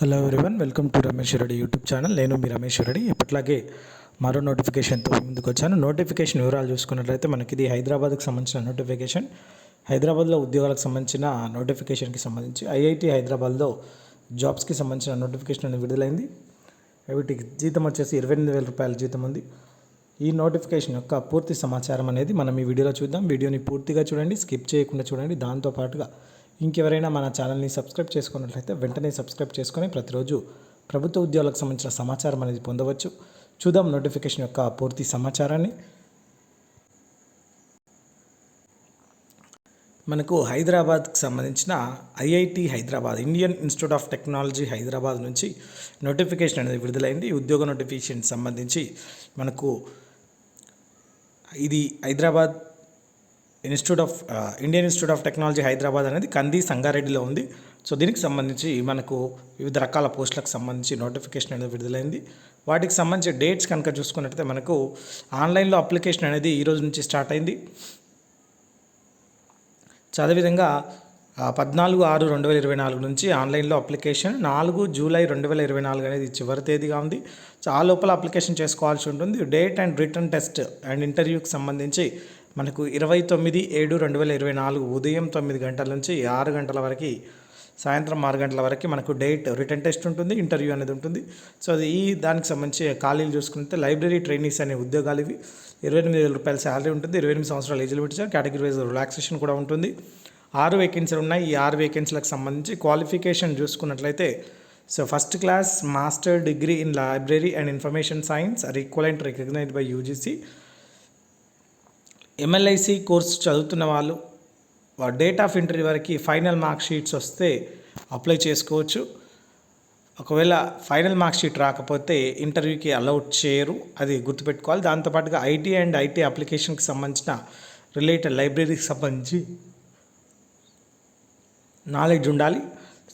Hello everyone welcome to Ramesh Reddy YouTube channel నేను మీ రమేష్ రెడ్డి ఇప్పట్లాగే మరో నోటిఫికేషన్తో ముందుకు వచ్చాను. నోటిఫికేషన్ వివరాలు చూసుకున్నట్లయితే మనకి ఇది హైదరాబాద్కి సంబంధించిన నోటిఫికేషన్ హైదరాబాద్లో ఉద్యోగాలకు సంబంధించిన నోటిఫికేషన్కి సంబంధించి ఐఐటి హైదరాబాద్లో జాబ్స్కి సంబంధించిన నోటిఫికేషన్ అనేది విడుదలైంది. వీటికి జీతం వచ్చేసి ఇరవై ఎనిమిది వేల రూపాయల జీతం ఉంది. ఈ నోటిఫికేషన్ యొక్క పూర్తి సమాచారం అనేది మనం ఈ వీడియోలో చూద్దాం. వీడియోని పూర్తిగా చూడండి స్కిప్ చేయకుండా చూడండి. దాంతో పాటుగా ఇంకెవరైనా మన ఛానల్ని సబ్స్క్రైబ్ చేసుకున్నట్లయితే వెంటనే సబ్స్క్రైబ్ చేసుకొని ప్రతిరోజు ప్రభుత్వ ఉద్యోగాలకు సంబంధించిన సమాచారం అనేది పొందవచ్చు. చూద్దాం నోటిఫికేషన్ యొక్క పూర్తి సమాచారాన్ని. మనకు హైదరాబాద్కి సంబంధించిన IIT Hyderabad Indian Institute of Technology Hyderabad నుంచి నోటిఫికేషన్ అనేది విడుదలైంది. ఉద్యోగ నోటిఫికేషన్ సంబంధించి మనకు ఇది Hyderabad Institute of Indian Institute of Technology Hyderabad అనేది కంది సంగారెడ్డిలో ఉంది. సో దీనికి సంబంధించి మనకు వివిధ రకాల పోస్టులకు సంబంధించి నోటిఫికేషన్ అనేది విడుదలైంది. వాటికి సంబంధించి డేట్స్ కనుక చూసుకున్నట్లయితే మనకు ఆన్లైన్లో అప్లికేషన్ అనేది ఈ రోజు నుంచి స్టార్ట్ అయింది. సో అదేవిధంగా పద్నాలుగు ఆరు రెండు వేల ఇరవై నాలుగు నుంచి ఆన్లైన్లో అప్లికేషన్ నాలుగు జూలై రెండు వేల ఇరవై నాలుగు అనేది చివరి తేదీగా ఉంది. సో ఆ లోపల అప్లికేషన్ చేసుకోవాల్సి ఉంటుంది. Date and written test and ఇంటర్వ్యూకి సంబంధించి మనకు ఇరవై తొమ్మిది ఏడు రెండు వేల ఇరవై నాలుగు ఉదయం తొమ్మిది గంటల నుంచి ఆరు గంటల వరకు సాయంత్రం ఆరు గంటల వరకు మనకు డేట్ రిటర్న్ టెస్ట్ ఉంటుంది ఇంటర్వ్యూ అనేది ఉంటుంది. సో అది ఈ దానికి సంబంధించి ఖాళీలు చూసుకుంటే లైబ్రరీ ట్రైనీస్ అనే ఉద్యోగాలు ఇవి. ఇరవై ఎనిమిది వేల రూపాయల శాలరీ ఉంటుంది ఇరవై ఎనిమిది సంవత్సరాలు ఎలిజిబిలిటీ కేటగిరీ వైజ్ రిలాక్సేషన్ కూడా ఉంటుంది. ఆరు వేకెన్సీలు ఉన్నాయి ఈ ఆరు వేకెన్సీలకు సంబంధించి క్వాలిఫికేషన్ చూసుకున్నట్లయితే so first class master degree in library and information science or equivalent recognised by UGC. MLISc course చదువుతున్న వాళ్ళు డేట్ ఆఫ్ ఎంట్రీ వరకు ఫైనల్ మార్క్ షీట్స్ వస్తే అప్లై చేసుకోవచ్చు. ఒకవేళ ఫైనల్ మార్క్ షీట్ రాకపోతే ఇంటర్వ్యూకి అలౌట్ చేయరు అది గుర్తుపెట్టుకోవాలి. దాంతోపాటుగా ఐటీ అండ్ ఐటీ అప్లికేషన్కి సంబంధించిన రిలేటెడ్ లైబ్రరీకి సంబంధించి నాలెడ్జ్ ఉండాలి.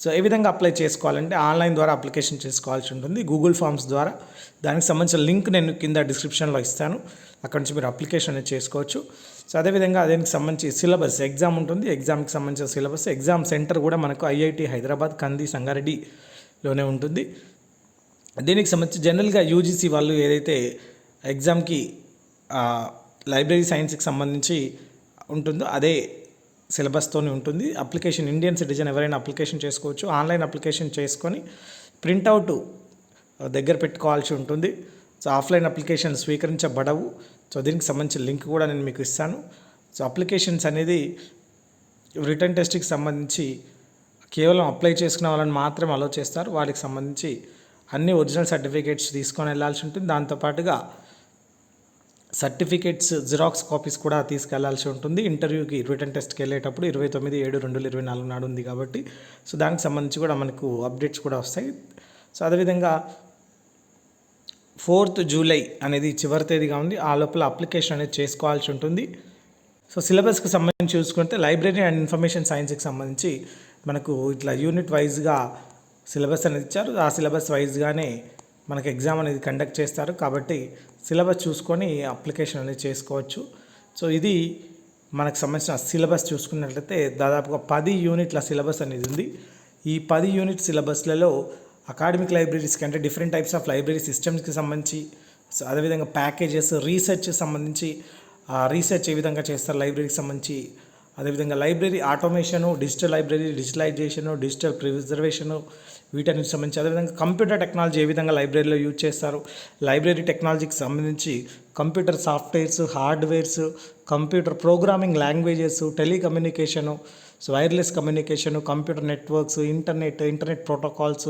సో ఏ విధంగా అప్లై చేసుకోవాలంటే ఆన్లైన్ ద్వారా అప్లికేషన్ చేసుకోవాల్సి ఉంటుంది. గూగుల్ ఫామ్స్ ద్వారా దానికి సంబంధించిన లింక్ నేను కింద డిస్క్రిప్షన్లో ఇస్తాను. అక్కడ నుంచి మీరు అప్లికేషన్ అనేది చేసుకోవచ్చు. సో అదేవిధంగా దానికి సంబంధించి సిలబస్ ఎగ్జామ్ ఉంటుంది. ఎగ్జామ్కి సంబంధించిన సిలబస్ ఎగ్జామ్ సెంటర్ కూడా మనకు ఐఐటి హైదరాబాద్ కంది సంగారెడ్డిలోనే ఉంటుంది. దీనికి సంబంధించి జనరల్గా యూజీసీ వాళ్ళు ఏదైతే ఎగ్జామ్కి లైబ్రరీ సైన్స్కి సంబంధించి ఉంటుందో అదే సిలబస్తోనే ఉంటుంది. అప్లికేషన్ ఇండియన్ సిటిజన్ ఎవరైనా అప్లికేషన్ చేసుకోవచ్చు. ఆన్లైన్ అప్లికేషన్ చేసుకొని ప్రింటౌట్ దగ్గర పెట్టుకోవాల్సి ఉంటుంది. సో ఆఫ్లైన్ అప్లికేషన్ స్వీకరించబడవు. సో దీనికి సంబంధించిన లింక్ కూడా నేను మీకు ఇస్తాను. సో అప్లికేషన్స్ అనేది రిటర్న్ టెస్ట్కి సంబంధించి కేవలం అప్లై చేసుకున్న వాళ్ళని మాత్రమే అలో చేస్తారు. వాటికి సంబంధించి అన్ని ఒరిజినల్ సర్టిఫికేట్స్ తీసుకొని వెళ్ళాల్సి ఉంటుంది. దాంతోపాటుగా సర్టిఫికేట్స్ జిరాక్స్ కాపీస్ కూడా తీసుకెళ్ళాల్సి ఉంటుంది. ఇంటర్వ్యూకి రిటర్న్ టెస్ట్కి వెళ్ళేటప్పుడు ఇరవై తొమ్మిది ఏడు రెండు వేల ఇరవై నాలుగు నాడు ఉంది కాబట్టి సో దానికి సంబంధించి కూడా మనకు అప్డేట్స్ కూడా వస్తాయి. సో అదేవిధంగా ఫోర్త్ జూలై అనేది చివరి తేదీగా ఉంది. ఆ లోపల అప్లికేషన్ అనేది చేసుకోవాల్సి ఉంటుంది. సో సిలబస్కి సంబంధించి చూసుకుంటే లైబ్రరీ అండ్ ఇన్ఫర్మేషన్ సైన్స్కి సంబంధించి మనకు ఇట్లా యూనిట్ వైజ్గా సిలబస్ అనేది ఇచ్చారు. ఆ సిలబస్ వైజ్గానే మనకు ఎగ్జామ్ అనేది కండక్ట్ చేస్తారు కాబట్టి సిలబస్ చూసుకొని అప్లికేషన్ అనేది చేసుకోవచ్చు. సో ఇది మనకు సంబంధించిన సిలబస్ చూసుకున్నట్లయితే దాదాపుగా పది యూనిట్ల సిలబస్ అనేది ఉంది. ఈ పది యూనిట్ సిలబస్లలో అకాడమిక్ లైబ్రరీస్కి అంటే డిఫరెంట్ టైప్స్ ఆఫ్ లైబ్రరీ సిస్టమ్స్కి సంబంధించి సో అదేవిధంగా ప్యాకేజెస్ రీసెర్చ్ సంబంధించి ఆ రీసెర్చ్ ఏ విధంగా చేస్తారు లైబ్రరీకి సంబంధించి అదేవిధంగా library automation digital library digitalisation digital preservation వీటన్నిటికి సంబంధించి అదేవిధంగా కంప్యూటర్ టెక్నాలజీ ఏ విధంగా లైబ్రరీలో యూజ్ చేస్తారు లైబ్రరీ టెక్నాలజీకి సంబంధించి computer softwares hardwares computer programming languages telecommunication so wireless communication computer networks internet internet protocols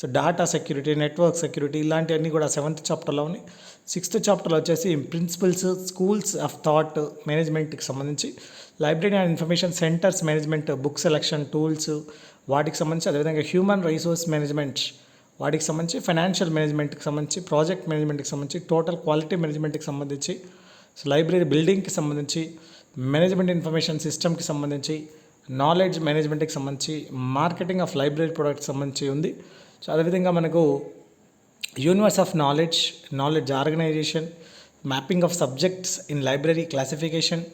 so data security network security ఇలాంటివన్నీ కూడా సెవెంత్ చాప్టర్లో ఉన్నాయి. సిక్స్త్ చాప్టర్లో వచ్చేసి ప్రిన్సిపల్స్ స్కూల్స్ ఆఫ్ థాట్ మేనేజ్మెంట్కి సంబంధించి library and information centres management book selection tools వాటికి సంబంధించి అదేవిధంగా హ్యూమన్ రిసోర్స్ మేనేజ్మెంట్ వాటికి సంబంధించి ఫైనాన్షియల్ మేనేజ్మెంట్కి సంబంధించి ప్రాజెక్ట్ మేనేజ్మెంట్కి సంబంధించి టోటల్ క్వాలిటీ మేనేజ్మెంట్కి సంబంధించి సో లైబ్రరీ బిల్డింగ్కి సంబంధించి మేనేజ్మెంట్ ఇన్ఫర్మేషన్ సిస్టమ్కి సంబంధించి నాలెడ్జ్ మేనేజ్మెంట్కి సంబంధించి మార్కెటింగ్ ఆఫ్ లైబ్రరీ ప్రొడక్ట్కి సంబంధించి ఉంది. సో అదేవిధంగా మనకు universe of knowledge knowledge organisation mapping of subjects in library classification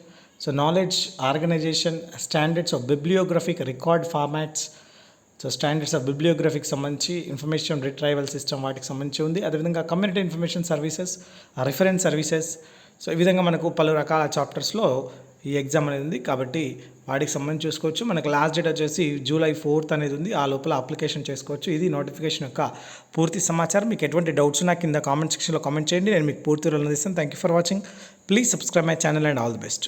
so knowledge organisation standards of bibliographic record formats so standards of బిబ్లియోగ్రఫీకి సంబంధించి ఇన్ఫర్మేషన్ రిట్రైవల్ సిస్టమ్ వాటికి సంబంధించి ఉంది. అదేవిధంగా community information services reference services so ఈ విధంగా మనకు పలు రకాల చాప్టర్స్లో ఈ ఎగ్జామ్ అనేది ఉంది. కాబట్టి వాటికి సంబంధించి చూసుకోవచ్చు. మనకు లాస్ట్ డేట్ వచ్చేసి జూలై ఫోర్త్ అనేది ఉంది. ఆ లోపల అప్లికేషన్ చేసుకోవచ్చు. ఇది నోటిఫికేషన్ యొక్క పూర్తి సమాచారం. మీకు ఎటువంటి డౌట్స్ ఉన్నా కింద కామెంట్ సెక్షన్లో కామెంట్ చేయండి. నేను మీకు పూర్తి రోజు అందిస్తాను. Thank you for watching please subscribe my channel and all the best